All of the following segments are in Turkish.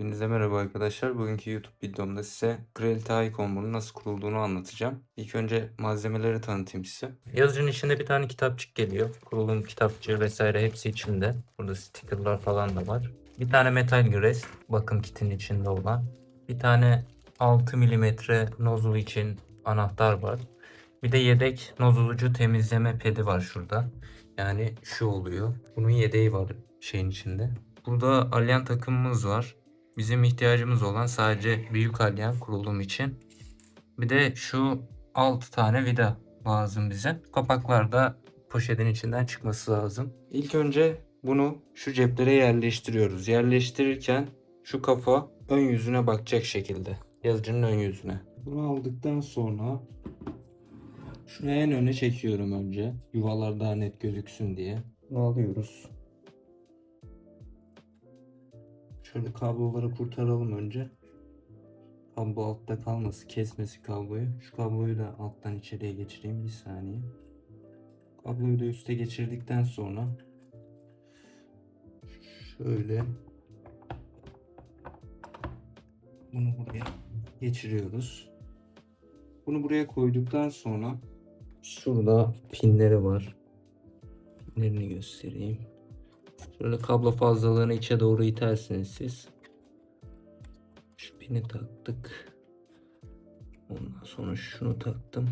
Hepinize merhaba arkadaşlar. Bugünkü YouTube videomda size Creality Icon'un nasıl kurulduğunu anlatacağım. İlk önce malzemeleri tanıtayım size. Yazıcının içinde bir tane kitapçık geliyor. Kurulum kitapçığı vesaire hepsi içinde. Burada stickerlar falan da var. Bir tane metal gres bakım kitinin içinde olan. Bir tane 6 mm nozzle için anahtar var. Bir de yedek nozulucu temizleme pedi var şurada. Yani şu oluyor. Bunun yedeği var şeyin içinde. Burada alyan takımımız var. Bizim ihtiyacımız olan sadece büyük alyan kurulum için. Bir de şu 6 tane vida lazım bize. Kapaklar da poşetin içinden çıkması lazım. İlk önce bunu şu ceplere yerleştiriyoruz. Yerleştirirken şu kafa ön yüzüne bakacak şekilde. Yazıcının ön yüzüne. Bunu aldıktan sonra şunu en öne çekiyorum önce. Yuvalar daha net gözüksün diye. Bunu alıyoruz. Şöyle kabloları kurtaralım önce. Kablo altta kalması, kesmesi kabloyu. Şu kabloyu da alttan içeriye geçireyim bir saniye. Kabloyu da üste geçirdikten sonra şöyle bunu buraya geçiriyoruz. Bunu buraya koyduktan sonra şurada pinleri var. Pinlerini göstereyim. Şöyle kablo fazlalığını içe doğru itersiniz siz. Şu pini taktık. Ondan sonra şunu taktım.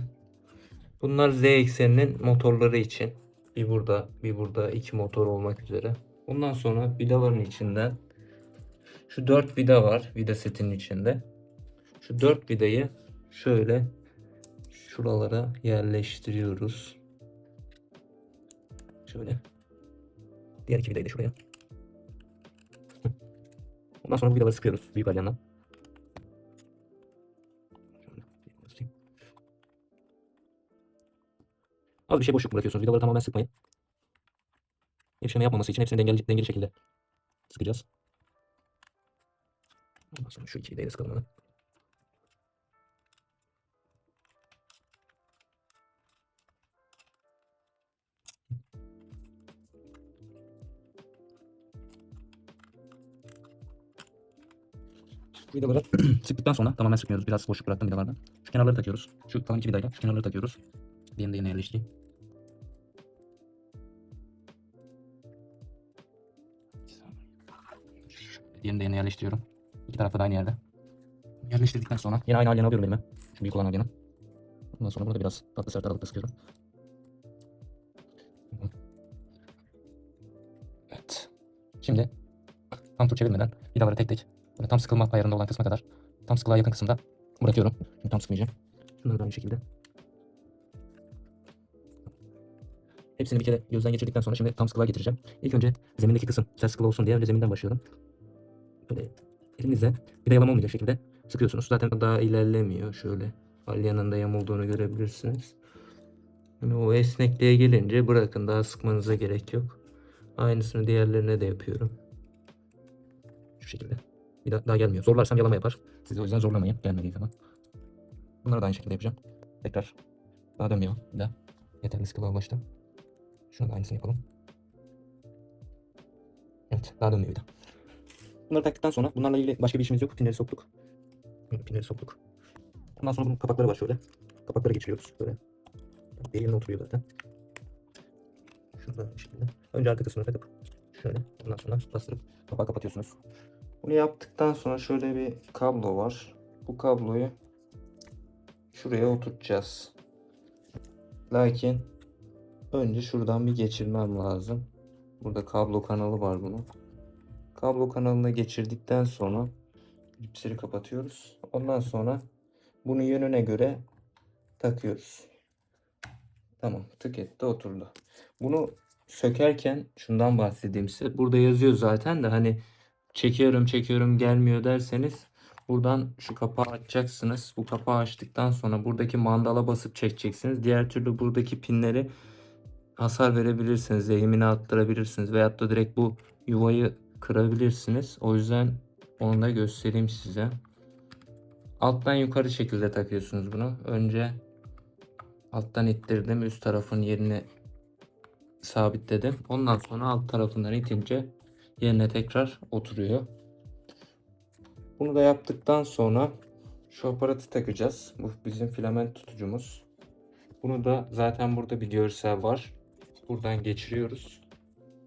Bunlar Z ekseninin motorları için. Bir burada, bir burada iki motor olmak üzere. Ondan sonra vidaların içinden şu dört vida var vida setinin içinde. Şu dört vidayı şöyle şuralara yerleştiriyoruz. Şöyle. Diğer iki vidayı da şuraya. Ondan sonra bu vidaları sıkıyoruz büyük alyandan. Az bir şey boşluk bırakıyorsunuz. Vidaları tamamen sıkmayın. Gevşeme yapmaması için hepsini dengeli, dengeli şekilde sıkacağız. Ondan sonra şu iki vidayı da sıkalım hemen. Vidaları sıktıktan sonra tamamen sıkmıyoruz. Biraz boşluk bıraktım vidalardan. Şu kenarları takıyoruz. Şu kalan iki vidayla şu kenarları takıyoruz. Diğerini de yerine yerleştireyim. Diğerini de yerine yerleştiriyorum. İki tarafta da aynı yerde. Yerleştirdikten sonra yine aynı alyanı alıyorum elime. Şu büyük olan alyanı. Ondan sonra burada biraz tatlı sert aralıkta sıkıyorum. Evet. Şimdi tam tur çevirmeden vidaları tek tek tam sıkılma ayarında olan kısma kadar tam sıkılığa yakın kısımda bırakıyorum. Şimdi tam sıkmayacağım. Şunları da aynı şekilde. Hepsini bir kere gözden geçirdikten sonra şimdi tam sıkılığa getireceğim. İlk önce zemindeki kısım güzel sıkılı olsun diye önce zeminden başlıyorum. Böyle elinizle bir de yalama olmayacak şekilde sıkıyorsunuz. Zaten daha ilerlemiyor. Şöyle alyanın da yamulduğunu görebilirsiniz. Yani o esnekliğe gelince bırakın daha sıkmanıza gerek yok. Aynısını diğerlerine de yapıyorum. Şu şekilde. Bir daha, daha gelmiyor. Zorlarsam yalama yapar. Siz o yüzden zorlamayın gelmediği zaman. Bunları da aynı şekilde yapacağım. Tekrar. Daha dönmüyor. Bir daha. Yeterli sıkılığa ulaştım. Şunu da aynısını yapalım. Evet. Daha dönmüyor bir daha. Bunları taktıktan sonra bunlarla ilgili başka bir işimiz yok. Pinleri soktuk. Pinleri soktuk. Ondan sonra bunun kapakları var şöyle. Kapakları geçiriyoruz böyle. Yerine oturuyor zaten. Şurada şekilde. Önce arka kısmını takıp şöyle. Ondan sonra bastırıp kapağı kapatıyorsunuz. Bunu yaptıktan sonra şöyle bir kablo var. Bu kabloyu şuraya oturtacağız. Lakin önce şuradan bir geçirmem lazım. Burada kablo kanalı var bunun. Kablo kanalına geçirdikten sonra cipsleri kapatıyoruz. Ondan sonra bunu yönüne göre takıyoruz. Tamam tık etti oturdu. Bunu sökerken şundan bahsedeyim size. Burada yazıyor zaten de hani çekiyorum çekiyorum gelmiyor derseniz buradan şu kapağı açacaksınız. Bu kapağı açtıktan sonra buradaki mandala basıp çekeceksiniz. Diğer türlü buradaki pinleri hasar verebilirsiniz. Eğimini attırabilirsiniz. Veyahut da direkt bu yuvayı kırabilirsiniz. O yüzden onu da göstereyim size. Alttan yukarı şekilde takıyorsunuz bunu. Önce alttan ittirdim. Üst tarafın yerini sabitledim. Ondan sonra alt tarafından itince yerine tekrar oturuyor. Bunu da yaptıktan sonra şu aparatı takacağız. Bu bizim filament tutucumuz. Bunu da zaten burada bir görsel var. Buradan geçiriyoruz.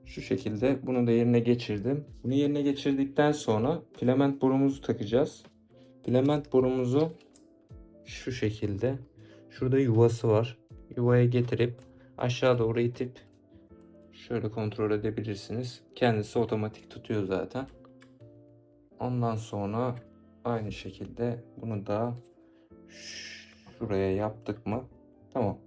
Şu şekilde bunu da yerine geçirdim. Bunu yerine geçirdikten sonra filament borumuzu takacağız. Filament borumuzu şu şekilde şurada yuvası var. Yuvaya getirip aşağı doğru itip şöyle kontrol edebilirsiniz. Kendisi otomatik tutuyor zaten. Ondan sonra aynı şekilde bunu da şuraya yaptık mı? Tamam.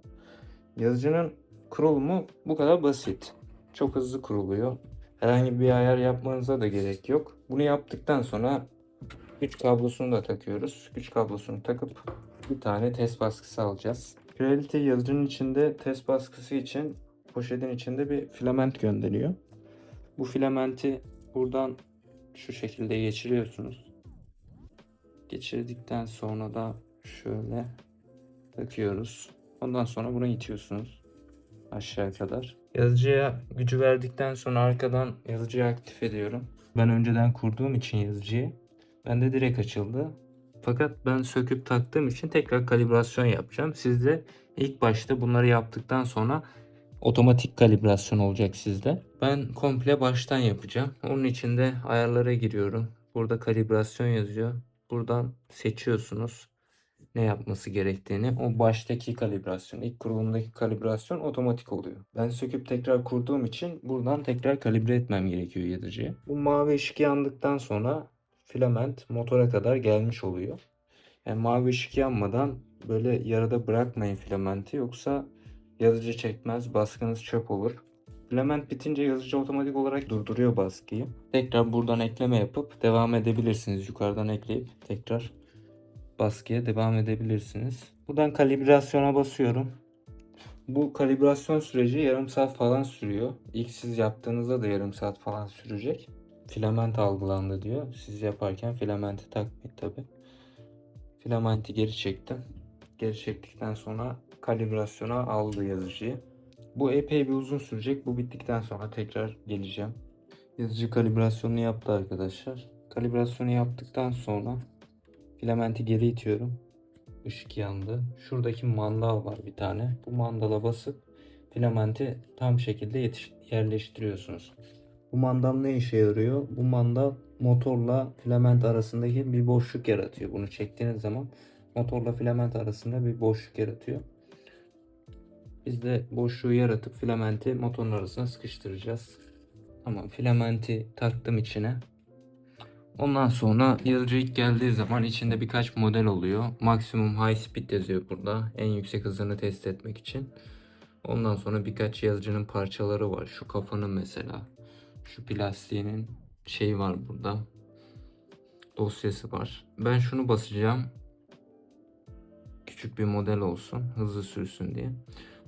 Yazıcının kurulumu bu kadar basit. Çok hızlı kuruluyor. Herhangi bir ayar yapmanıza da gerek yok. Bunu yaptıktan sonra güç kablosunu da takıyoruz. Güç kablosunu takıp bir tane test baskısı alacağız. Creality yazıcının içinde test baskısı için poşetin içinde bir filament gönderiyor. Bu filamenti buradan şu şekilde geçiriyorsunuz. Geçirdikten sonra da şöyle takıyoruz. Ondan sonra bunu itiyorsunuz aşağı kadar. Yazıcıya gücü verdikten sonra arkadan yazıcıyı aktif ediyorum. Ben önceden kurduğum için yazıcıyı bende direkt açıldı. Fakat ben söküp taktığım için tekrar kalibrasyon yapacağım. Sizde ilk başta bunları yaptıktan sonra otomatik kalibrasyon olacak sizde. Ben komple baştan yapacağım. Onun için de ayarlara giriyorum. Burada kalibrasyon yazıyor. Buradan seçiyorsunuz ne yapması gerektiğini. O baştaki kalibrasyon, ilk kurulumdaki kalibrasyon otomatik oluyor. Ben söküp tekrar kurduğum için buradan tekrar kalibre etmem gerekiyor yazıcıyı. Bu mavi ışık yandıktan sonra filament motora kadar gelmiş oluyor. Yani mavi ışık yanmadan böyle yarıda bırakmayın filamenti yoksa yazıcı çekmez, baskınız çöp olur. Filament bitince yazıcı otomatik olarak durduruyor baskıyı. Tekrar buradan ekleme yapıp devam edebilirsiniz. Yukarıdan ekleyip tekrar baskıya devam edebilirsiniz. Buradan kalibrasyona basıyorum. Bu kalibrasyon süreci yarım saat falan sürüyor. İlk siz yaptığınızda da yarım saat falan sürecek. Filament algılandı diyor. Siz yaparken filamenti takmayın tabi. Filamenti geri çektim. Geri çektikten sonra kalibrasyona aldı yazıcıyı. Bu epey bir uzun sürecek. Bu bittikten sonra tekrar geleceğim. Yazıcı kalibrasyonunu yaptı arkadaşlar. Kalibrasyonu yaptıktan sonra filamenti geri itiyorum. Işık yandı. Şuradaki mandal var bir tane. Bu mandala basıp filamenti tam şekilde yerleştiriyorsunuz. Bu mandal ne işe yarıyor? Bu mandal motorla filament arasındaki bir boşluk yaratıyor. Bunu çektiğiniz zaman motorla filament arasında bir boşluk yaratıyor. Biz de boşluğu yaratıp filamenti motorun arasına sıkıştıracağız. Tamam filamenti taktım içine. Ondan sonra yazıcı ilk geldiği zaman içinde birkaç model oluyor. Maksimum high speed yazıyor burada. En yüksek hızını test etmek için. Ondan sonra birkaç yazıcının parçaları var. Şu kafanın mesela. Şu plastiğinin şeyi var burada. Dosyası var. Ben şunu basacağım. Küçük bir model olsun. Hızlı sürsün diye.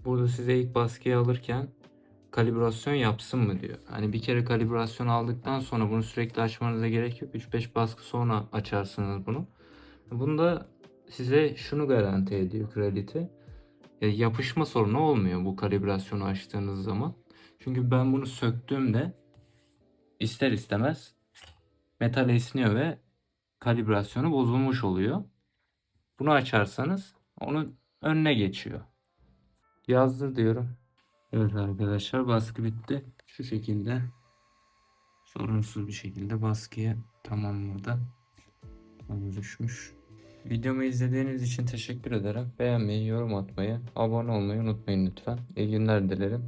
Burada size ilk baskıyı alırken kalibrasyon yapsın mı diyor. Hani bir kere kalibrasyon aldıktan sonra bunu sürekli açmanıza gerek yok. 3-5 baskı sonra açarsınız bunu. Bunda size şunu garanti ediyor Creality. Ya yapışma sorunu olmuyor bu kalibrasyonu açtığınız zaman. Çünkü ben bunu söktüğümde ister istemez metal esniyor ve kalibrasyonu bozulmuş oluyor. Bunu açarsanız onun önüne geçiyor. Yazdır diyorum. Evet arkadaşlar baskı bitti. Şu şekilde sorunsuz bir şekilde baskıyı tamamladı. Düşmüş. Videomu izlediğiniz için teşekkür ederim. Beğenmeyi, yorum atmayı, abone olmayı unutmayın lütfen. İyi günler dilerim.